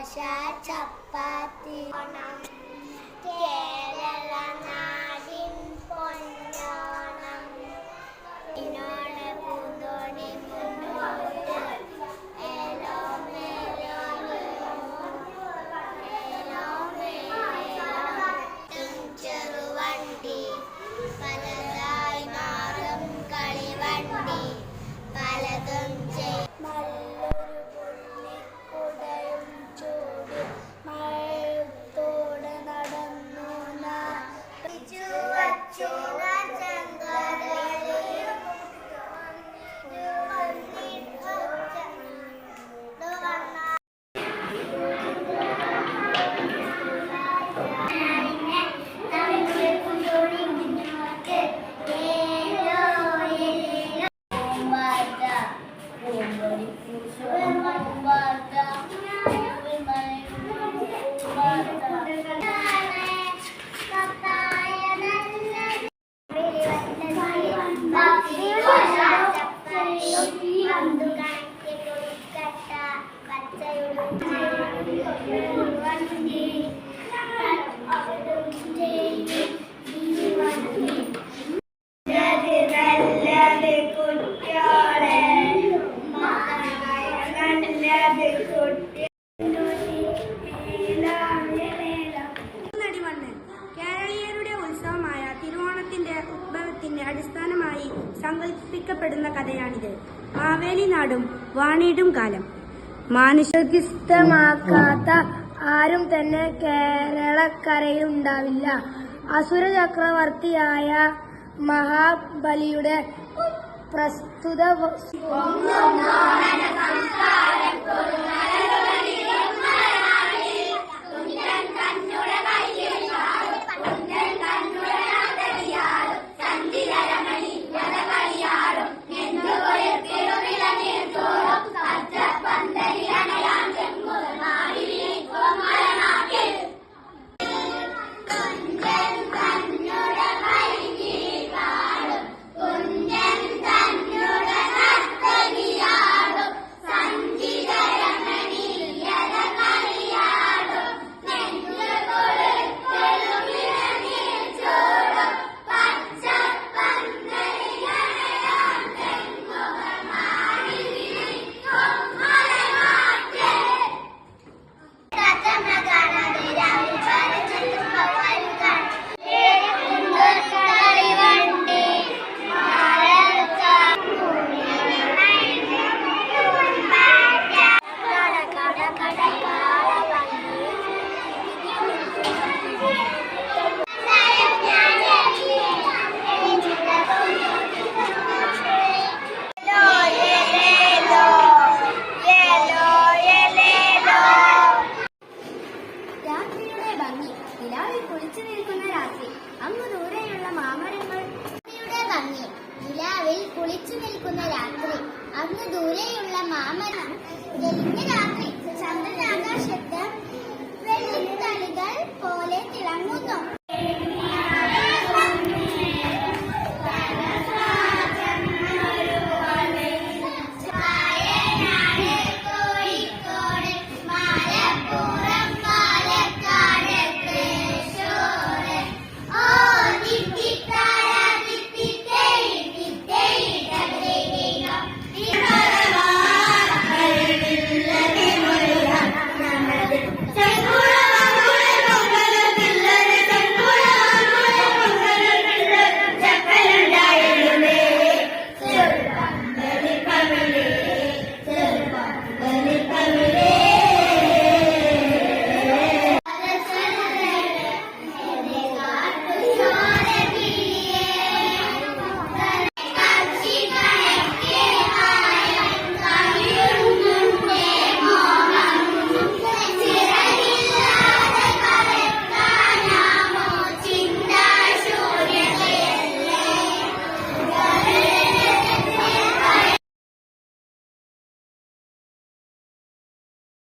ദോശ ചപ്പാത്തി ഉദ്ഭവത്തിന് അടിസ്ഥാനമായി സങ്കല്പിക്കപ്പെടുന്ന കഥയാണിത്. മാവേലി നാടും വാണിടും കാലം. മാനുഷികമാക്കാത്ത ആരും തന്നെ കേരളക്കരയിൽ ഉണ്ടാവില്ല. അസുര ചക്രവർത്തിയായ മഹാബലിയുടെ പ്രസ്തുത നിലാവിൽ നിൽക്കുന്ന രാത്രി. അന്ന് ദൂരെയുള്ള വെളുത്ത രാത്രി ചന്ദ്രനാകാശത്ത് വെള്ളിത്തളികൾ